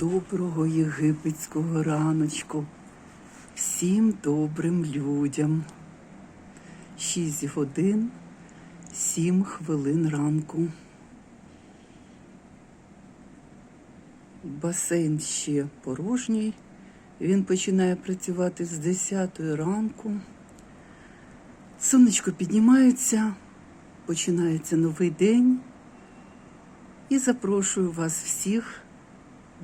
Доброго єгипетського раночку всім добрим людям. Шість годин, сім хвилин ранку. Басейн ще порожній. Він починає працювати з 10 ранку. Сонечко піднімається, починається новий день. І запрошую вас всіх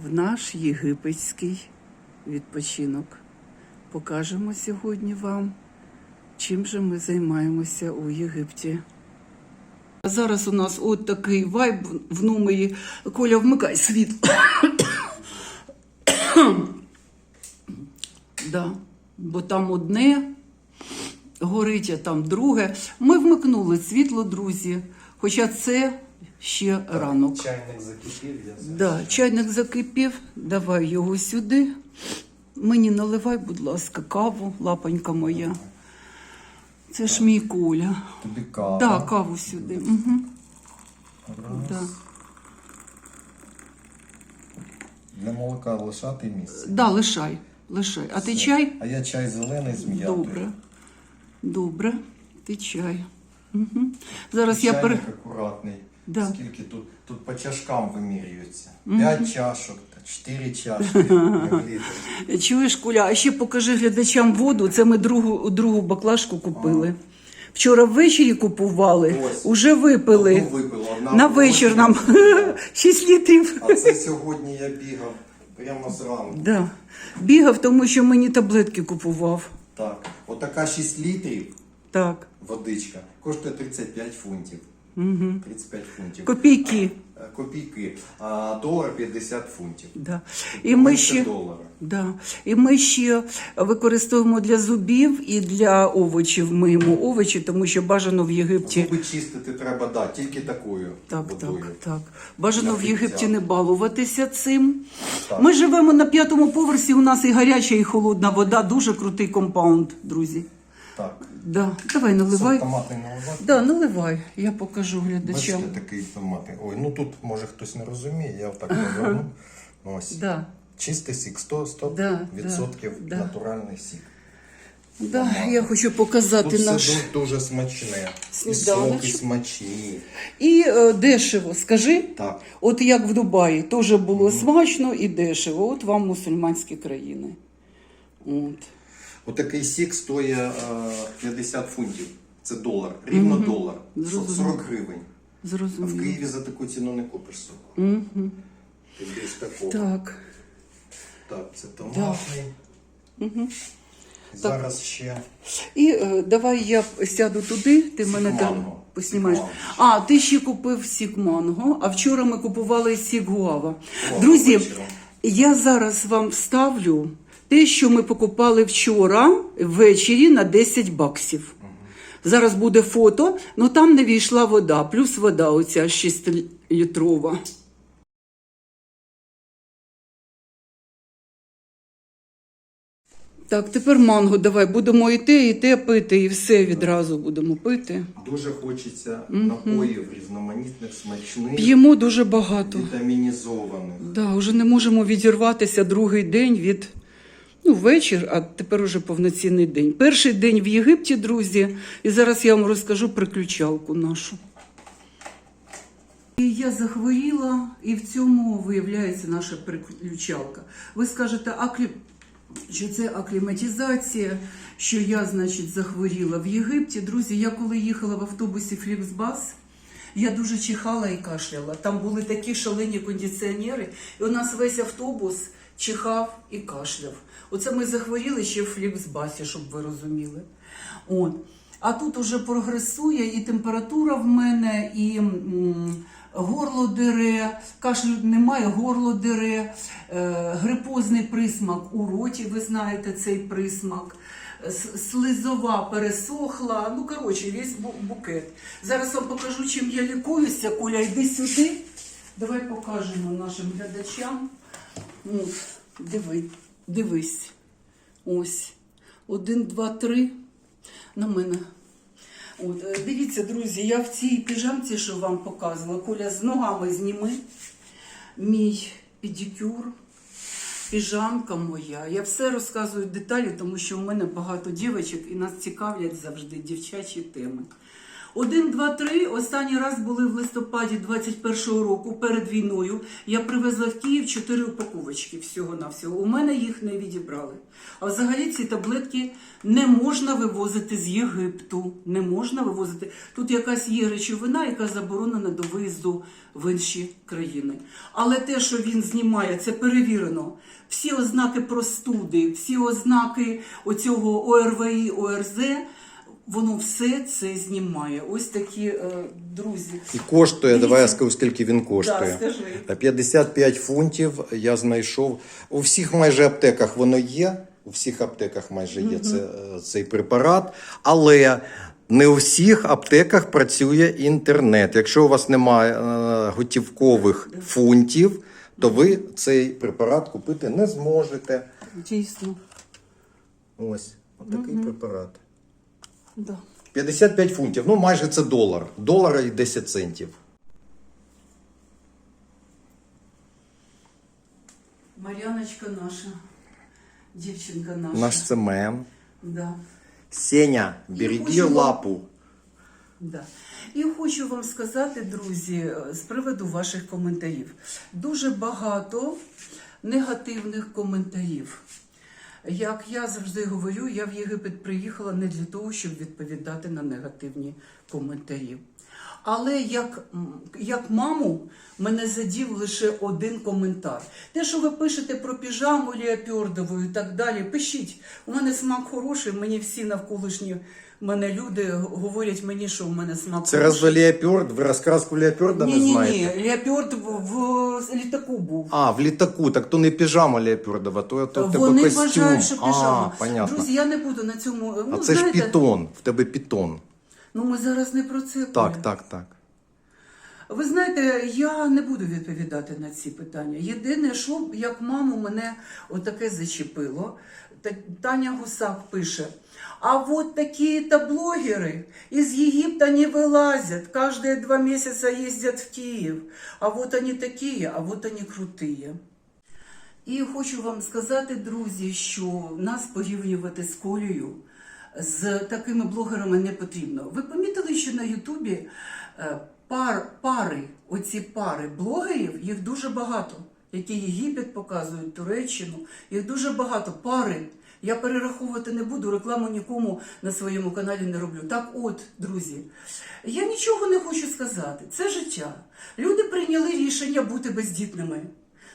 в наш єгипетський відпочинок. Покажемо сьогодні вам, чим же ми займаємося у Єгипті. Зараз у нас от такий вайб в номері. Коля, вмикай світло. да, бо там одне горить, а там друге. Ми вмикнули світло, друзі. Хоча це ще ранок. Чайник закипів, я. Да, чайник закипів, давай його сюди. Мені наливай, будь ласка, каву, лапонька моя. Це ж мій Коля. Тобі кава. Да, каву сюди. Угу. Раз. Да. Для молока лишати місце. да, лишай, лишай. А ти чай? А я чай зелений з м'ятою. Добре. Добре, ти чай. Угу. Зараз я Чайник пере... акуратний. Да. Скільки тут? Тут по чашкам вимірюється. П'ять чашок, та чотири чашки. Чуєш, Коля, а ще покажи глядачам воду. Це ми другу, другу баклажку купили. Вчора ввечері купували, Ось. уже випили. Одну випила, одна На вечір нам 6 літрів. А це сьогодні я бігав прямо зранку. Да. Бігав, тому що мені таблетки купував. Так. Отака 6 літрів Так. водичка коштує 35 фунтів. Угу. 35 фунтів. Копійки. Е, Копійки. А долар 50 фунтів. Да. І ми ще, долара. да. і ми ще використовуємо для зубів і для овочів. Миємо овочі, тому що бажано в Єгипті. Зуби чистити треба, да, тільки такою Так, водою. так, так. Бажано Для в Єгипті пиття. не балуватися цим. Так. Ми живемо на п'ятому поверсі. У нас і гаряча, і холодна вода. Дуже крутий компаунд, друзі. Так. Да. Давай наливай. Сок томатний наливати. Да, наливай. Я покажу глядачам. Бачите, такий томатний. Ой, ну тут може хтось не розуміє, я отак поверну. Ось. Да. Чистий сік, 100, 100 Да, відсотків да, натуральний сік. Да, я хочу показати Тут наш. все дуже, смачне. І соки смачні. І е, дешево. Скажи, Так. от як в Дубаї, теж було смачно і дешево. От вам мусульманські країни. От. Отакий сік стоїть е, 50 фунтів. Це долар. Рівно долар. Зрозуміло. 40 гривень. А в Зрозуміло. Києві за таку ціну не купиш сок. Угу. Ти більш такого. Так. Так, це томатний. Угу. Зараз ще І е, давай я сяду туди, ти Сік мене там манго. поснімаєш. Сік А, ти ще купив сік манго, а вчора ми купували сік гуава. О, Друзі, вечором. я зараз вам вставлю те, що ми покупали вчора ввечері на 10 баксів. Зараз буде фото, але там не війшла вода, плюс вода оця 6-літрова. Так, тепер манго, давай будемо і те, і те пити, і все відразу будемо пити. дуже хочеться напоїв різноманітних, смачних, П'ємо дуже багато. вітамінізованих. Да, вже не можемо відірватися другий день від ну, вечір, а тепер уже повноцінний день. Перший день в Єгипті, друзі, і зараз я вам розкажу приключалку нашу. І я захворіла, і в цьому виявляється наша приключалка. Ви скажете, аклі... що це акліматизація, що я, значить, захворіла в Єгипті. Друзі, я коли їхала в автобусі Фліксбас, я дуже чихала і кашляла. Там були такі шалені кондиціонери, і у нас весь автобус чихав і кашляв. Оце ми захворіли ще в Фліксбасі, щоб ви розуміли. От. А тут уже прогресує і температура в мене, і м, горло дере, кашлю немає, горло дере, е, грипозний присмак у роті, ви знаєте цей присмак. Слизова пересохла, ну коротше, весь бу- букет. Зараз вам покажу, чим я лікуюся. Коля, йди сюди. Давай покажемо нашим глядачам. От, диви, дивись. Ось. Один, два, три. На мене. От, е, дивіться, друзі, я в цій піжамці, що вам показувала, Коля з ногами зніми. Мій педикюр. піжамка моя. Я все розказую деталі, тому що у мене багато дівчаток і нас цікавлять завжди дівчачі теми. Один, два, три. Останній раз були в листопаді 21-го року перед війною. Я привезла в Київ чотири упаковочки всього на всього. У мене їх не відібрали. А взагалі ці таблетки не можна вивозити з Єгипту. Не можна вивозити. Тут якась є речовина, яка заборонена до виїзду в інші країни. Але те, що він знімає, це перевірено. Всі ознаки простуди, всі ознаки оцього ОРВІ, ОРЗ. Воно все це знімає. Ось такі е, друзі. І коштує, Дивіться. давай я скажу, скільки він коштує. Да, скажи. 55 фунтів я знайшов. У всіх майже аптеках воно є. У всіх аптеках майже є це, е, цей препарат. Але не у всіх аптеках працює інтернет. Якщо у вас немає е, готівкових фунтів, то ви цей препарат купити не зможете. Дійсно. Ось, отакий препарат. Да. 55 фунтів, ну майже це долар. Долара і 10 центів. Мар'яночка наша, дівчинка наша. Наш це мем. Да. Сеня, береги хочу- лапу. Да. І хочу вам сказати, друзі, з приводу ваших коментарів. Дуже багато негативних коментарів. Як я завжди говорю, я в Єгипет приїхала не для того, щоб відповідати на негативні коментарі. Але як, як маму мене задів лише один коментар. Те, що ви пишете про піжаму Леопардову і так далі, пишіть. У мене смак хороший, мені всі навколишні мене люди говорять мені, що у мене смак Це разве леопард? Ви розкраску ні, не ні, знаєте? ні, Леопард в, в літаку був. А, в літаку, так то не піжама леопардова, то, то в тебе Вони костюм. вважають, що піжама. А, понятно. Друзі, я не буду на цьому. а ну, це знаєте, ж пітон, в тебе пітон. Ну ми зараз не про це. Так, Коля. так, так. Ви знаєте, я не буду відповідати на ці питання. Єдине, що як маму мене отаке зачепило. Та- Таня Гусак пише: а вот такі-то блогери из Египта не вылазят, каждые два месяца ездят в Киев. А вот они такие, а вот они крутые. І хочу вам сказати, друзі, що нас порівнювати з Колею, з такими блогерами не потрібно. Ви помітили, що на Ютубі е, пар, пари, оці пари блогерів, їх дуже багато, які Єгипет показують, Туреччину, їх дуже багато. Пари. Я перераховувати не буду, рекламу нікому на своєму каналі не роблю. Так от, друзі, я нічого не хочу сказати. Це життя. Люди прийняли рішення бути бездітними.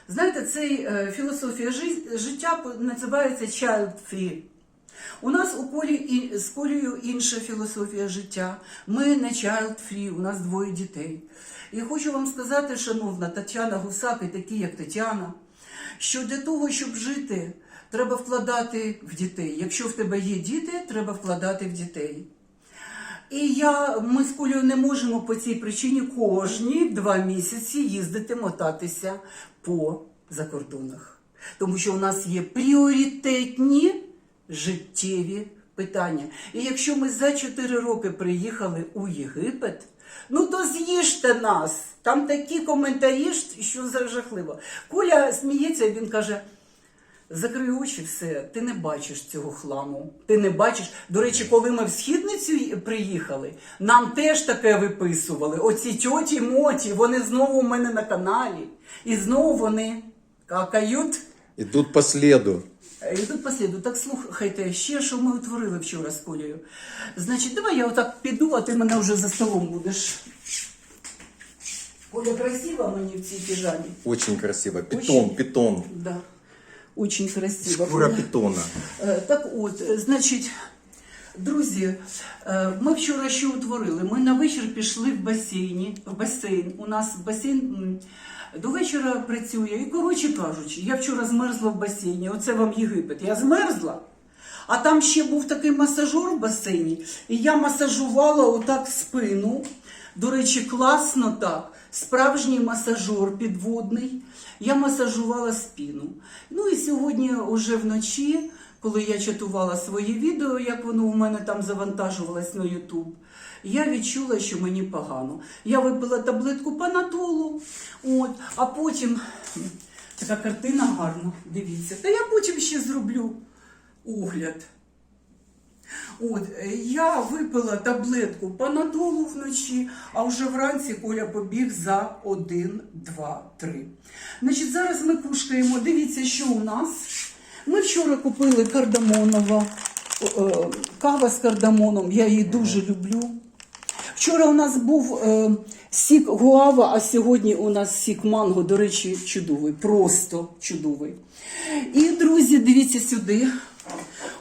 Знаєте, цей е, філософія жи- життя називається child free. У нас у колі з колею інша філософія життя. Ми не child free, у нас двоє дітей. І хочу вам сказати, шановна Тетяна Гусак і такі, як Тетяна, що для того, щоб жити, треба вкладати в дітей. Якщо в тебе є діти, треба вкладати в дітей. І я, ми з Колею не можемо по цій причині кожні два місяці їздити мотатися по закордонах. Тому що у нас є пріоритетні життєві питання. І якщо ми за 4 роки приїхали у Єгипет, ну то з'їжте нас. Там такі коментарі, що жахливо. Коля сміється, він каже. Закрий очі, все, ти не бачиш цього хламу. Ти не бачиш. До речі, коли ми в східницю приїхали, нам теж таке виписували. Оці тьоті моті, вони знову у мене на каналі. І знову вони какають. Ідуть по сліду. І тут посліду, так слухайте, ще що ми утворили вчора з Колею. Значить, давай я отак піду, а ти мене вже за столом будеш. Коля красиво мені в цій піжамі. Очень красиво. Питон, Очень. питон. Да. Очень красиво. Шкура питона. Е, Так от, е, значить, друзі, е, ми вчора що утворили? Ми на вечір пішли в басейні, в басейн. У нас басейн до вечора працює. І, коротше кажучи, я вчора змерзла в басейні. Оце вам Єгипет. Я змерзла. А там ще був такий масажер в басейні, і я масажувала отак спину. До речі, класно так. Справжній масажер підводний. Я масажувала спину. Ну і сьогодні, уже вночі, коли я чатувала своє відео, як воно у мене там завантажувалось на Ютуб, я відчула, що мені погано. Я випила таблетку панадолу, от, а потім Така картина гарна, дивіться. Та я потім ще зроблю огляд. От, я випила таблетку панадолу вночі, а вже вранці Коля побіг за 1, 2, 3. Значить, зараз ми кушаємо. Дивіться, що у нас. Ми вчора купили кардамонова е, кава з кардамоном. Я її дуже люблю. Вчора у нас був е, сік гуава, а сьогодні у нас сік манго, до речі, чудовий, просто чудовий. І, друзі, дивіться сюди.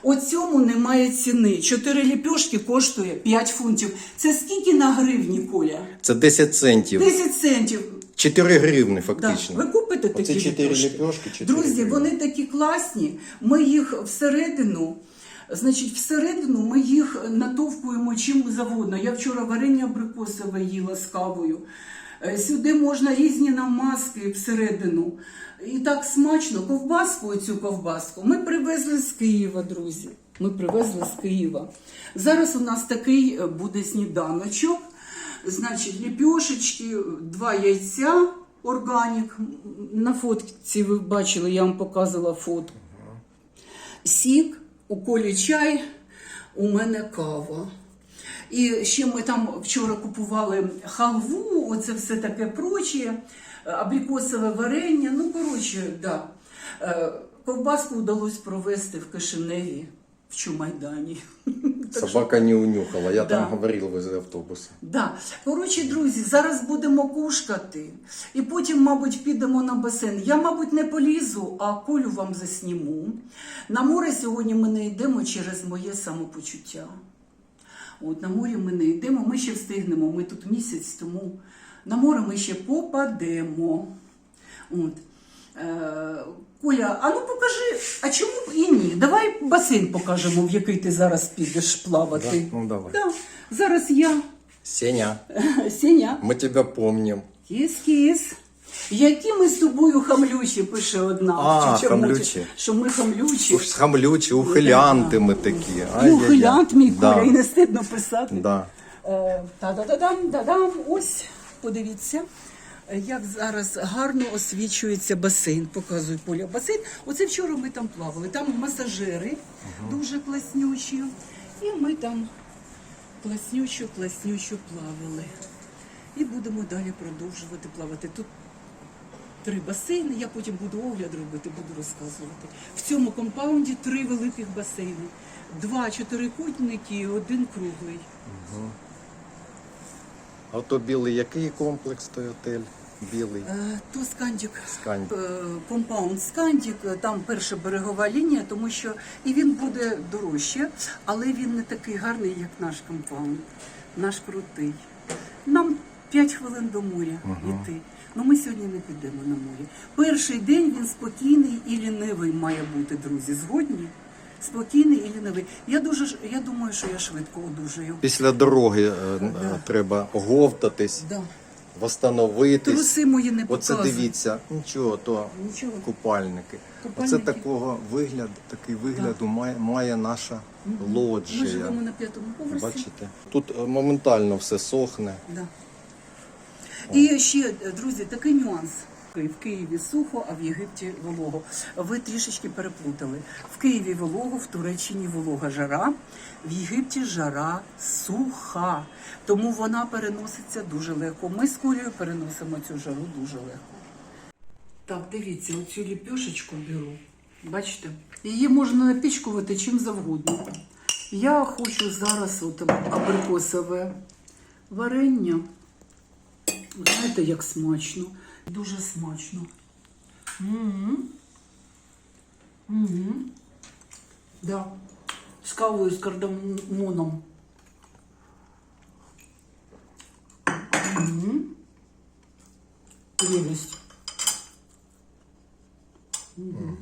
У цьому немає ціни. Чотири ліпьошки коштує 5 фунтів. Це скільки на гривні, Коля? Це 10 центів. 10 центів. 4 гривни Да. фактично. Ви купите такі Оце 4 ліпьошки? ліпьошки, 4 Друзі, гривні. вони такі класні. Ми їх всередину, значить, всередину ми їх натовкуємо чим завгодно. Я вчора варення абрикосове їла з кавою. Е, Сюди можна різні намазки всередину. І так смачно. Ковбаску, цю ковбаску, ми привезли з Києва, друзі. Ми привезли з Києва. Зараз у нас такий е, буде сніданочок. Значить, ліпьошечки, два яйця, органік. На фотці ви бачили, я вам показувала фотку. Сік, у колі чай, у мене кава. І ще ми там вчора купували халву, оце все таке проче, абрикосове варення. Ну, коротше, да. Е, Ковбаску вдалося провести в Кишиневі, в Чумайдані. Собака не унюхала, я Да. там говорив возле автобуса. Да. Коротше, друзі, зараз будемо кушкати, і потім, мабуть, підемо на басейн. Я, мабуть, не полізу, а колю вам засніму. На море сьогодні ми не йдемо через моє самопочуття. От на море ми не йдемо, ми ще встигнемо. Ми тут місяць, тому на море ми ще попадемо. От. Е, Коля, а ну покажи, а чому б і ні? Давай басейн покажемо, в який ти зараз підеш плавати. Да? Ну давай. Да. Зараз я, Сеня, Сеня, ми тебе помним. кіс-кіс. Які ми з тобою хамлючі, пише одна. А, Чорноморці, хамлючі. Що ми хамлючі. Уж хамлючі, ухилянти ми такі. І Ай-яй-яй. ухилянт мій Да. Коля, і не стидно писати. Да. Е, Та-да-да-дам, да-дам. Ось, подивіться, як зараз гарно освічується басейн. Показую Поля басейн. Оце вчора ми там плавали. Там масажери дуже класнючі. І ми там класнючо, класнючо плавали. І будемо далі продовжувати плавати. Тут три басейни, я потім буду огляд робити, буду розказувати. В цьому компаунді три великих басейни. Два чотирикутники і один круглий. А то білий який комплекс той отель? Білий. Е, То Скандік. Скандік. Е, Компаунд Скандік, там перша берегова лінія, тому що і він буде дорожче, але він не такий гарний, як наш компаунд. Наш крутий. Нам 5 хвилин до моря йти. Ну ми сьогодні не підемо на море. Перший день він спокійний і лінивий має бути, друзі. Згодні? Спокійний і лінивий. Я дуже я думаю, що я швидко одужаю. Після дороги е, е, треба оговтатись, Да. Восстановитись. Труси мої не Оце показують. дивіться, нічого, то Нічого. купальники. Купальники. Оце такого вигляд, такий вигляду має, має наша Ми лоджія. живемо на п'ятому поверсі. Бачите? Тут е, моментально все сохне. Да. І ще, друзі, такий нюанс. В Києві сухо, а в Єгипті волого. Ви трішечки переплутали. В Києві волого, в Туреччині волога жара, в Єгипті жара суха. Тому вона переноситься дуже легко. Ми з Колею переносимо цю жару дуже легко. Так, дивіться, оцю ліпешечку беру. Бачите? Її можна напічкувати чим завгодно. Я хочу зараз от абрикосове варення. Знаєте, як смачно. Дуже смачно. Угу. Угу. Да. З кавою, з кардамоном. Угу. Прелесть. Аріна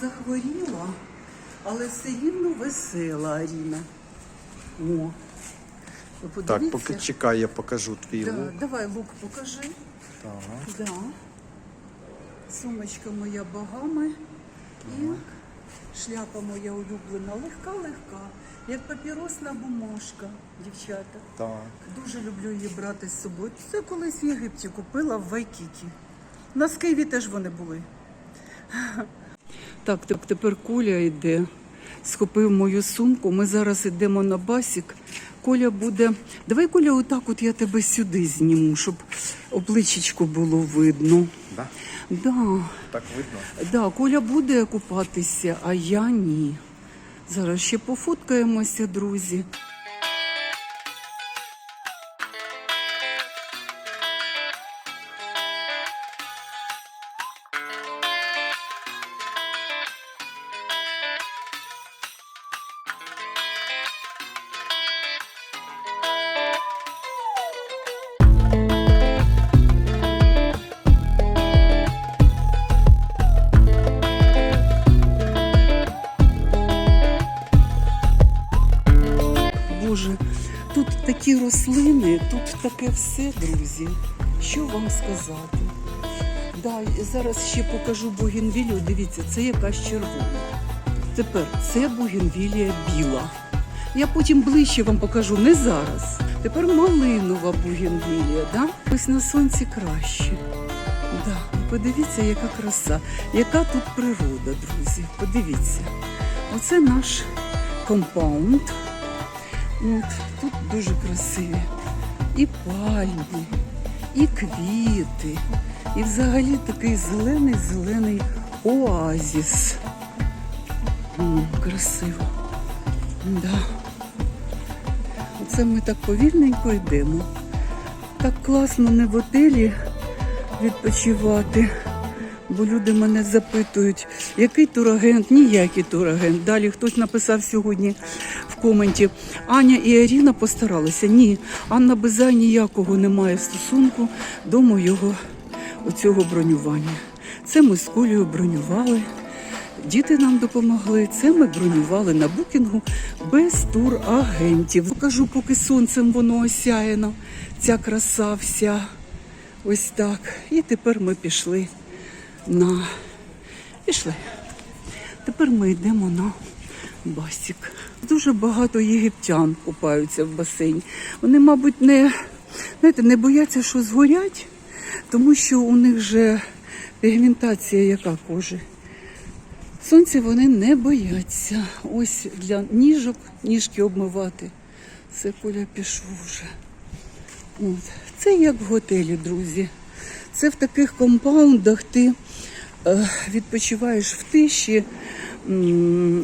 захворіла, але все рівно весела Аріна. О. Ви Так, подивіться. поки чекай, я покажу твій Да, лук. давай лук покажи. Так. Да. Сумочка моя багами. І шляпа моя улюблена, легка-легка, як папіросна бумажка, дівчата. Так. Дуже люблю її брати з собою. Це колись в Єгипті купила в Вайкікі. На Києві теж вони були. Так, так, тепер Коля йде. Схопив мою сумку. Ми зараз йдемо на басік. Коля буде. Давай, Коля, отак от я тебе сюди зніму, щоб обличчячко було видно. Да? Да, Так видно. да, Коля буде купатися, а я ні. Зараз ще пофоткаємося, друзі. Рослини, тут таке все, друзі. Що вам сказати? Да, зараз ще покажу бугенвілію. Дивіться, це якась червона. Тепер це бугенвілія біла. Я потім ближче вам покажу, не зараз. Тепер малинова бугенвілія, да? Ось на сонці краще. Да. Подивіться, яка краса, яка тут природа, друзі. Подивіться. Оце наш компаунд. От, тут дуже красиві. І пальми, і квіти, і взагалі такий зелений-зелений оазіс. Красиво. Да. Оце ми так повільненько йдемо. Так класно не в отелі відпочивати. Бо люди мене запитують, який турагент, ніякий турагент. Далі хтось написав сьогодні коменті. Аня і Аріна постаралися. Ні, Анна Безай ніякого не має стосунку до моєго оцього бронювання. Це ми з Колею бронювали. Діти нам допомогли. Це ми бронювали на букінгу без турагентів. Покажу, поки сонцем воно осяяно. Ця краса вся. Ось так. І тепер ми пішли на. Пішли. Тепер ми йдемо на басік. Дуже багато єгиптян купаються в басейні. Вони, мабуть, не, знаєте, не бояться, що згорять, тому що у них же пігментація яка кожи. Сонця вони не бояться. Ось для ніжок, ніжки обмивати. Це Коля пішов вже. От. Це як в готелі, друзі. Це в таких компаундах ти е, відпочиваєш в тиші,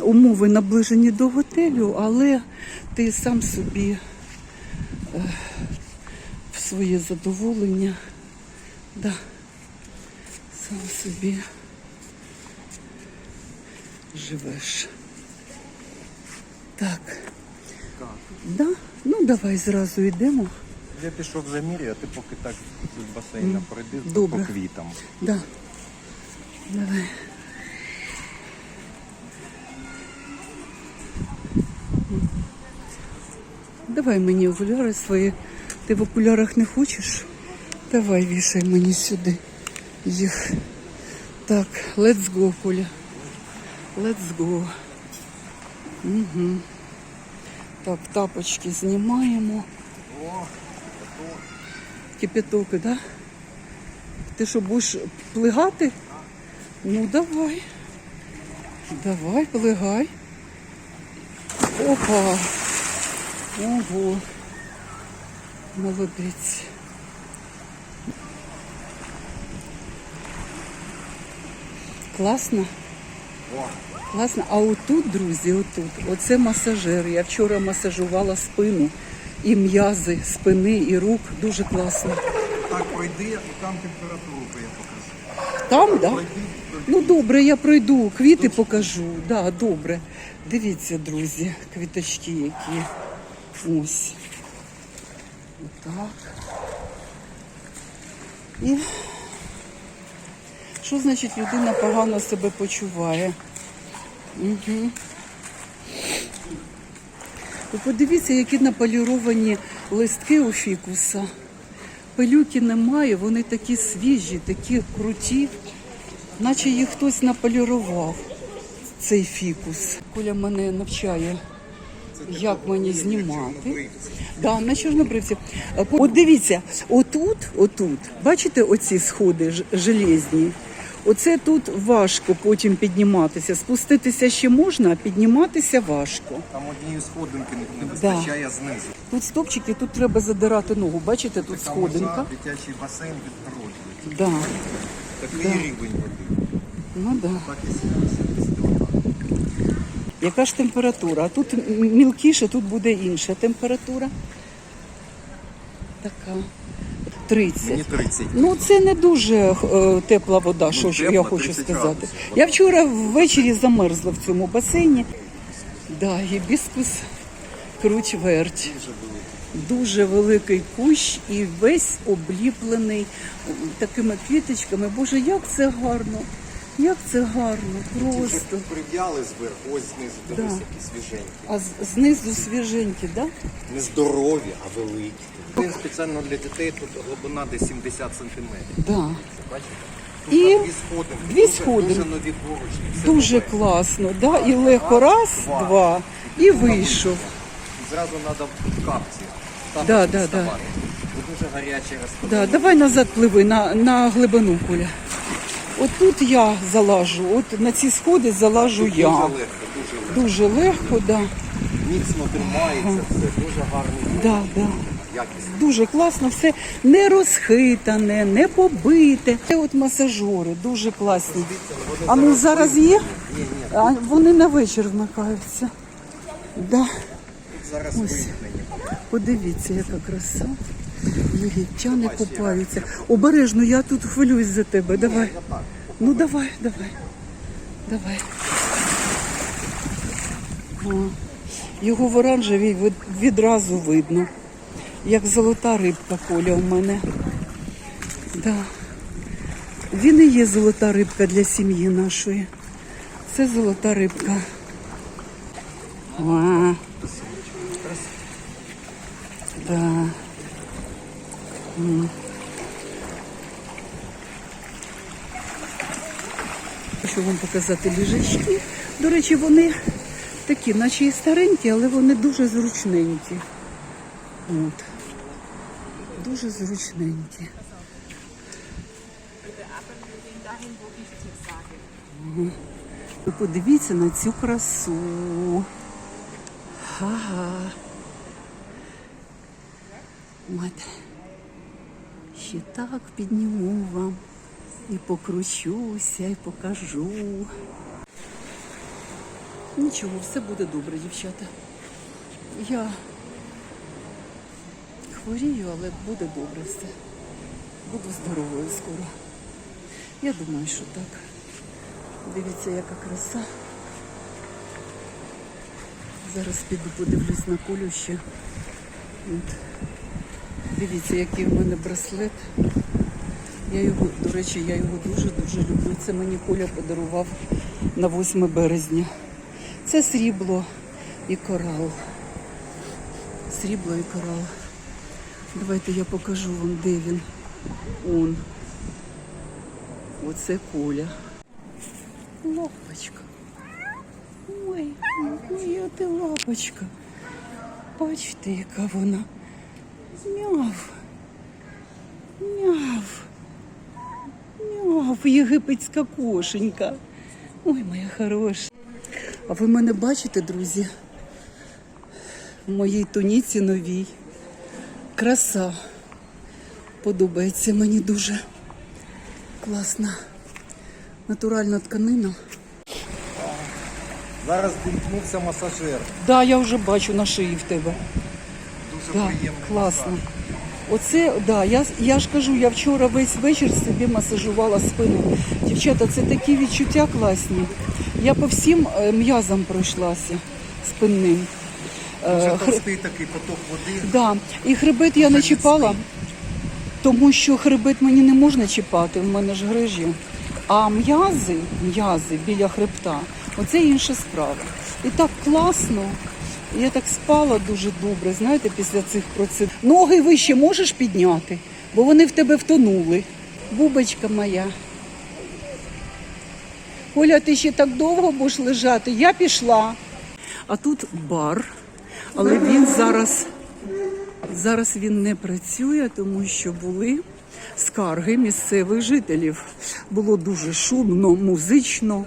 умови наближені до готелю, але ти сам собі е, в своє задоволення. Да, сам собі живеш. Так. Да? Ну давай зразу йдемо. Я пішов за мірі, а ти поки так з басейна пройди по квітам. Да. Давай. Давай мені окуляри свої. Ти в окулярах не хочеш? Давай вішай мені сюди їх. Так, let's go, Коля. Let's go. Угу. Так, тапочки знімаємо. Кипяток, так? Да? Ти що, будеш плигати? Ну, давай. Давай, плигай. Опа. Ого. Молодець. Класно? Класно. А отут, друзі, отут, оце масажер. Я вчора масажувала спину і м'язи спини і рук. Дуже класно. Так пройди і там температуру я покажу. Там, так? Да? Ну добре, я пройду, квіти покажу. Да, добре. Дивіться, друзі, квіточки які. Ось. Отак. І що значить людина погано себе почуває? Угу. Ви подивіться, які наполіровані листки у фікуса. Пилюки немає, вони такі свіжі, такі круті, наче їх хтось наполірував. цей фікус. Коля мене навчає, як мені знімати. Да, на чорнобривці. Е, От дивіться, отут, отут, бачите оці сходи железні? Оце тут важко потім підніматися. Спуститися ще можна, а підніматися важко. Там однієї сходинки не Да. вистачає знизу. Тут стопчики, тут треба задирати ногу. Бачите, тут Там сходинка. дитячий басейн відгороджують. Да. Такий рівень води. Ну да. Так. Яка ж температура? А тут мілкіше, тут буде інша температура. Така. 30. Мені 30. Ну, це не дуже е, тепла вода, що ж тепла, я хочу сказати. градусів. Я вчора ввечері замерзла в цьому басейні. Да, гібіскус круть верть. Дуже великий кущ і весь обліплений такими квіточками. Боже, як це гарно! Як це гарно, просто. Прив'яли зверху, ось знизу, дивись, Да. які свіженькі. А з- знизу свіженькі, да? Не здорові, а великі. Він спеціально для дітей тут глибина десь 70 сантиметрів. Да. Бачите? І Тут дві сходинки. дві дуже, сходинки. Дуже нові поручні. все Дуже нове. класно, да? І легко раз, Два. два, і вийшов. Зразу треба в капці. Там Да, да, да. Бо дуже гарячий розпад. Да, давай назад пливи на, на глибину куля. От тут я залажу, от на ці сходи залажу Дуже я. легко, дуже легко. Дуже легко, да. Міцно тримається все, дуже гарний, Да, да. якісний. Дуже класно, все не розхитане, не побите. Це от масажори, дуже класні. А ну зараз є? А вони на вечір вмикаються. Да. Зараз вимкнені. Подивіться, яка краса. Єгиптяни купаються. Обережно, я тут хвилююсь за тебе. Давай. Ну давай, давай. Давай. О, його в оранжевій відразу видно. Як золота рибка Коля у мене. Да. Він і є золота рибка для сім'ї нашої. Це золота рибка. А. Да. Хочу вам показати ліжачки. До речі, вони такі, наче і старенькі, але вони дуже зручненькі. От. Дуже зручненькі. Мгм. Ви подивіться на цю красу. Ага. От. Ще так підніму вам і покручуся, і покажу. Нічого, все буде добре, дівчата. Я хворію, але буде добре все. Буду здоровою скоро. Я думаю, що так. Дивіться, яка краса. Зараз піду подивлюсь на колю ще. От. Дивіться, який в мене браслет. Я його, до речі, я його дуже-дуже люблю. Це мені Коля подарував на 8 березня. Це срібло і корал. Срібло і корал. Давайте я покажу вам, де він. Он. Оце Коля. Лапочка. Ой, моя ти лапочка. Бачите, яка вона. Мяв. Мяв. Мяв, єгипетська кошенька. Ой, моя хороша. А ви мене бачите, друзі? В моїй туніці новій. Краса. Подобається мені дуже. Класна. Натуральна тканина. Зараз вімкнувся масажер. Да, я вже бачу на шиї в тебе. Дуже Да, приємний класно. масаж. Оце, да, я, я ж кажу, я вчора весь вечір собі масажувала спину. Дівчата, це такі відчуття класні. Я по всім е, м'язам пройшлася спинним. Е, Вже товстий такий поток води. Да. І хребет я не чіпала, тому що хребет мені не можна чіпати, в мене ж грижі. А м'язи, м'язи біля хребта, оце інша справа. І так класно. Я так спала дуже добре, знаєте, після цих процедур. Ноги вище можеш підняти, бо вони в тебе втонули. Бубочка моя. Коля, ти ще так довго будеш лежати? Я пішла. А тут бар, але він зараз, зараз він не працює, тому що були скарги місцевих жителів. Було дуже шумно, музично.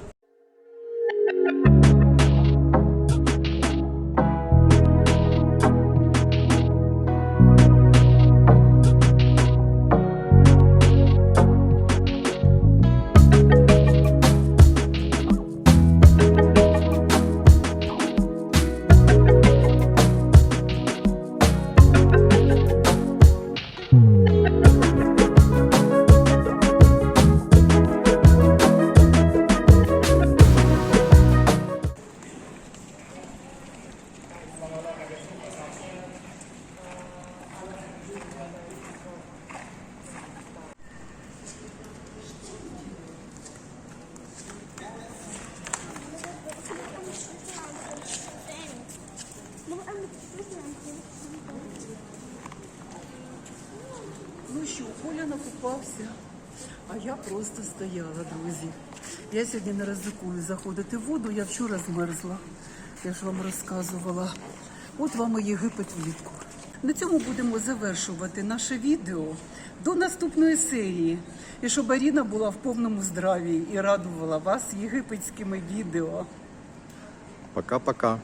Що, Коля накупався, а я просто стояла, друзі. Я сьогодні не ризикую заходити в воду, я вчора змерзла. Я ж вам розказувала. От вам і Єгипет влітку. На цьому будемо завершувати наше відео до наступної серії. І щоб Аріна була в повному здраві і радувала вас єгипетськими відео. Пока-пока.